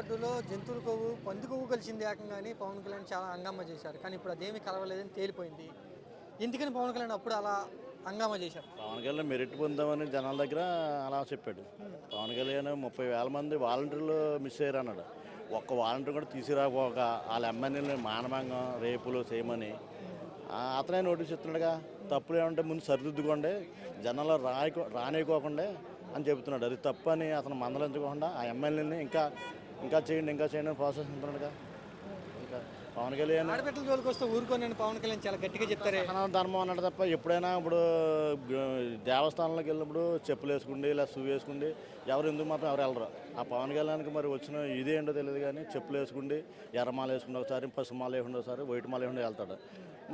లడ్డూలో జంతువుల కొవ్వు పంది కొవ్వు కలిసింది ఏకంగాని పవన్ కళ్యాణ్ చాలా హంగామా చేశారు. కానీ ఇప్పుడు అదేమీ కలవలేదని తేలిపోయింది. ఎందుకని పవన్ కళ్యాణ్ అప్పుడు అలా హంగామా చేశారు? పవన్ కళ్యాణ్ మెరిట్ పొందామని జనాల దగ్గర అలా చెప్పాడు. పవన్ కళ్యాణ్ ముప్పై వేల మంది వాలంటీర్లు మిస్ అయ్యారు అన్నాడు. ఒక్క వాలంటీర్ కూడా తీసుకురాకపోక వాళ్ళ ఎమ్మెల్యేని మానభంగం రేపులు చేయమని అతనే నోటీస్ ఇస్తున్నాడుగా. తప్పులు ఏమంటే ముందు సరిదిద్దుకోండి. జనాలు రాయకో రానియకోకుండా అని చెబుతున్నాడు. అది తప్పు అని అతను మందలించకుండా ఆ ఎమ్మెల్యేని ఇంకా ఇంకా చేయండి ఇంకా చేయండి ప్రోత్సహిస్తున్నాడుగా ఇంకా పవన్ కళ్యాణ్ ఆడబిడ్డల జోలికి వస్తే ఊరుకొని నేను పవన్ కళ్యాణ్ చాలా గట్టిగా చెప్తారే. ధర్మం అన్నాడు తప్ప ఎప్పుడైనా ఇప్పుడు దేవస్థానంలోకి వెళ్ళినప్పుడు చెప్పులు వేసుకుండి ఇలా షూ వేసుకుండి ఎవరు ఎందుకు మాత్రం ఎవరు వెళ్ళరు. ఆ పవన్ కళ్యాణ్కి మరి వచ్చిన ఇదేంటో తెలియదు కానీ చెప్పులు వేసుకుండి ఎర్రమాల వేసుకుంటే ఒకసారి పసుమాల వేసుకుంటే ఒకసారి వైట్ మాల వేసుకుంటే వెళ్తాడు.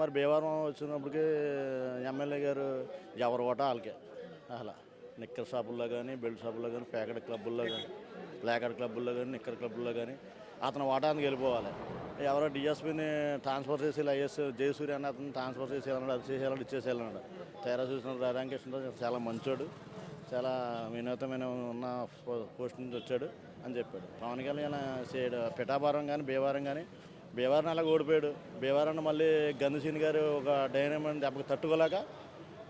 మరి భీమవరం వచ్చినప్పటికి ఎమ్మెల్యే గారు ఎవరు ఓట వాళ్ళకే. అసలు నిక్కర్ షాపుల్లో కానీ బెల్ట్ షాపుల్లో కానీ ప్యాకెట్ క్లబ్బుల్లో కానీ ప్లాకెట్ క్లబ్బుల్లో కానీ నిక్కర్ క్లబ్బుల్లో కానీ అతను వాటానికి వెళ్ళిపోవాలి. ఎవరో డిఎస్పీని ట్రాన్స్ఫర్ చేసి ఐఎస్ జయసూర్య అని అతను ట్రాన్స్ఫర్ చేసి వెళ్ళాడు అది ఇచ్చేసే వెళ్ళాడు తేరా చూసిన రాధాకృష్ణ చాలా మంచోడు చాలా వినూతమైన ఉన్న పో- పోస్ట్ నుంచి వచ్చాడు అని చెప్పాడు. పవన్ కళ్యాణ్ చేయడు. పిఠాభారం కానీ భీవారం కానీ భీవారం అలా ఓడిపోయాడు. భీవారాన్ని మళ్ళీ గంధసీని గారు ఒక డైనమైన్ దెబ్బకి తట్టుకోలేక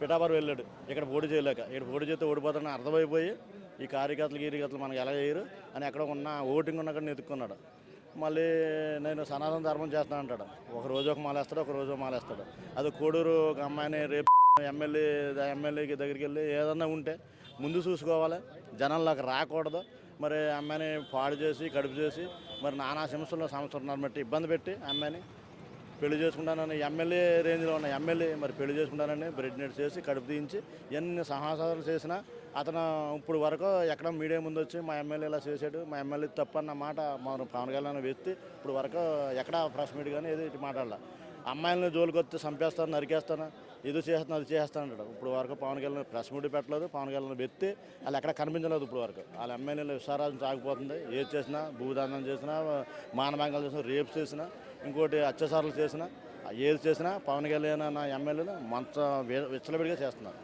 పిఠాపురం వెళ్ళాడు. ఇక్కడ పోటీ చేయలేక. ఇక్కడ పోటీ చేస్తే ఓడిపోతాడని అర్థమైపోయి ఈ కార్యకర్తలు గీరికర్తలు మనకు ఎలా చేయరు అని ఎక్కడ ఉన్న ఓటింగ్ ఉన్న అక్కడ ఎత్తుక్కున్నాడు. మళ్ళీ నేను సనాతన ధర్మం చేస్తాను అంటాడు. ఒక రోజు ఒక మాలేస్తాడు ఒక రోజు మాలేస్తాడు. అది కోడూరు ఒక అమ్మాయిని రేపు ఎమ్మెల్యే ఎమ్మెల్యేకి దగ్గరికి వెళ్ళి ఏదన్నా ఉంటే ముందు చూసుకోవాలి. జనంలోకి రాకూడదు. మరి అమ్మాయిని పాడు చేసి కడుపు చేసి మరి నానా సమస్యల్లో సంవత్సరం బట్టి ఇబ్బంది పెట్టి అమ్మాయిని పెళ్ళి చేసుకుంటానని ఎమ్మెల్యే రేంజ్లో ఉన్న ఎమ్మెల్యే మరి పెళ్ళి చేసుకుంటానని బ్రెడ్ నెట్ చేసి కడుపు తీయించి ఎన్ని సాహసాలు చేసినా అతను ఇప్పుడు వరకు ఎక్కడ మీడియా ముందు వచ్చి మా ఎమ్మెల్యే ఇలా చేశాడు మా ఎమ్మెల్యే తప్పన్న మాట మా పవన్ కళ్యాణ్ వ్యక్తి ఇప్పుడు వరకు ఎక్కడ ప్రెస్ మీట్ కానీ ఏది ఇటు మాట్లాడాల. అమ్మాయిలను జోలికి చంపేస్తాను నరికేస్తాను ఇది చేస్తాను అది చేస్తాను అంటాడు. ఇప్పుడు వరకు పవన్ కళ్యాణ్ ప్రెస్ మీట్ పెట్టలేదు పవన్ కళ్యాణ్ వ్యక్తి వాళ్ళు ఎక్కడ కనిపించలేదు ఇప్పుడు వరకు. వాళ్ళ ఎమ్మెల్యేలు విశ్వరాజం సాగిపోతుంది ఏది చేసినా భూదానం చేసినా మానభంగాలు చేసినా రేప్స్ చేసినా ఇంకోటి అత్యాచారాలు చేసినా ఏది చేసినా పవన్ కళ్యాణ్ అన్న ఎమ్మెల్యేలు మంచ విచ్చలవిడిగా చేస్తున్నారు.